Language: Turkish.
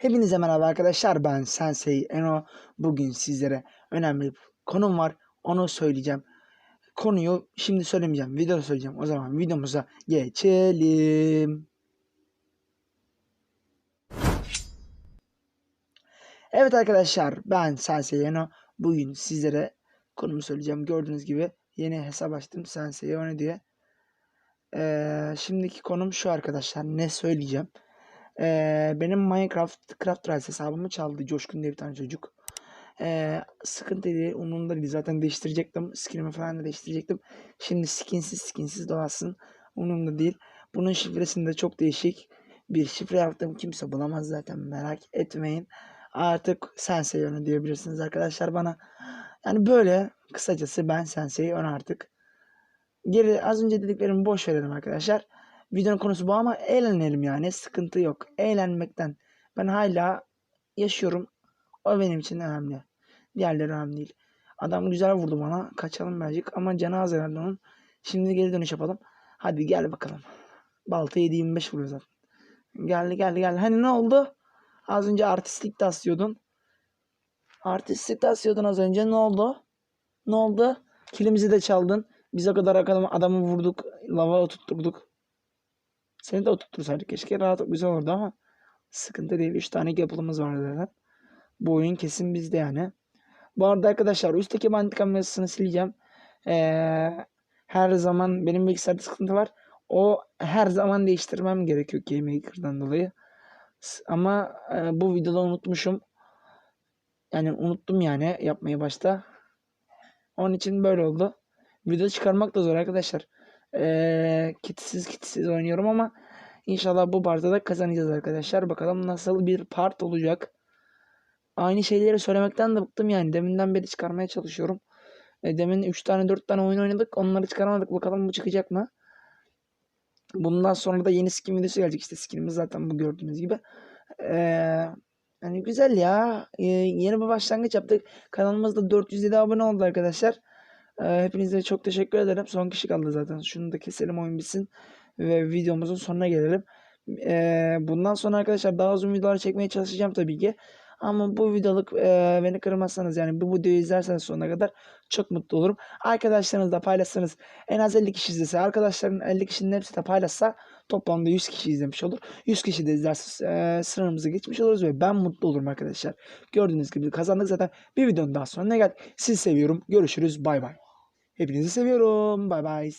Hepinize merhaba arkadaşlar ben Sensei Eno. Bugün sizlere önemli bir konum var. Onu söyleyeceğim. Konuyu şimdi söylemeyeceğim. Videoda söyleyeceğim. O zaman videomuza geçelim. Evet arkadaşlar ben Sensei Eno. Bugün sizlere konumu söyleyeceğim. Gördüğünüz gibi yeni hesap açtım Sensei Eno diye. Ee, şimdiki konum şu arkadaşlar. Ne söyleyeceğim? Ee, benim Minecraft Craft Rise hesabımı çaldı Coşkun diye bir tane çocuk. Ee, sıkıntı değil umurumda değil zaten değiştirecektim skinimi falan da değiştirecektim. Şimdi skinsiz skinsiz dolaşsın umurumda değil. Bunun şifresini de çok değişik bir şifre yaptım kimse bulamaz zaten merak etmeyin. Artık Sensei Ono diyebilirsiniz arkadaşlar bana. Yani böyle kısacası ben Sensei Ono artık. Geri az önce dediklerimi boş verelim arkadaşlar. Videonun konusu bu ama eğlenelim yani. Sıkıntı yok. Eğlenmekten ben hala yaşıyorum. O benim için önemli. Diğerleri önemli değil. Adam güzel vurdu bana. Kaçalım birazcık ama canı az herhalde onun. Şimdi geri dönüş yapalım. Hadi gel bakalım. Balta 7.25 vuruyor zaten. Geldi geldi geldi. Hani ne oldu? Az önce artistlik de asıyordun. Artistlik de asıyordun az önce. Ne oldu? Ne oldu? Kilimizi de çaldın. Biz o kadar adamı vurduk. Lava oturtturduk. Seni de oturtursaydık keşke rahat güzel olurdu ama sıkıntı değil. 3 tane yapılımız var zaten. Bu oyun kesin bizde yani. Bu arada arkadaşlar üstteki bandik kamerasını sileceğim. Ee, her zaman benim bilgisayarda sıkıntı var. O her zaman değiştirmem gerekiyor Game Maker'dan dolayı. Ama e, bu videoda unutmuşum. Yani unuttum yani yapmayı başta. Onun için böyle oldu. Video çıkarmak da zor arkadaşlar. Ee, kitsiz kitsiz oynuyorum ama inşallah bu partta da kazanacağız arkadaşlar. Bakalım nasıl bir part olacak. Aynı şeyleri söylemekten de bıktım yani. Deminden beri çıkarmaya çalışıyorum. E, demin 3 tane 4 tane oyun oynadık. Onları çıkaramadık. Bakalım bu çıkacak mı? Bundan sonra da yeni skin videosu gelecek. İşte skinimiz zaten bu gördüğünüz gibi. Ee, yani güzel ya. Ee, yeni bir başlangıç yaptık. Kanalımızda 407 abone oldu arkadaşlar. Ee, hepinize çok teşekkür ederim. Son kişi kaldı zaten. Şunu da keselim oyun bitsin. Ve videomuzun sonuna gelelim. Ee, bundan sonra arkadaşlar daha uzun videolar çekmeye çalışacağım tabii ki. Ama bu videoluk e, beni kırmazsanız yani bu videoyu izlerseniz sonuna kadar çok mutlu olurum. Arkadaşlarınızla paylaşsanız en az 50 kişi izlese arkadaşların 50 kişinin hepsi de paylaşsa toplamda 100 kişi izlemiş olur. 100 kişi de izlerse e, sınırımızı geçmiş oluruz ve ben mutlu olurum arkadaşlar. Gördüğünüz gibi kazandık zaten. Bir videonun daha sonuna geldik. Sizi seviyorum. Görüşürüz. Bay bay. Hepinizi seviyorum. Bay bay.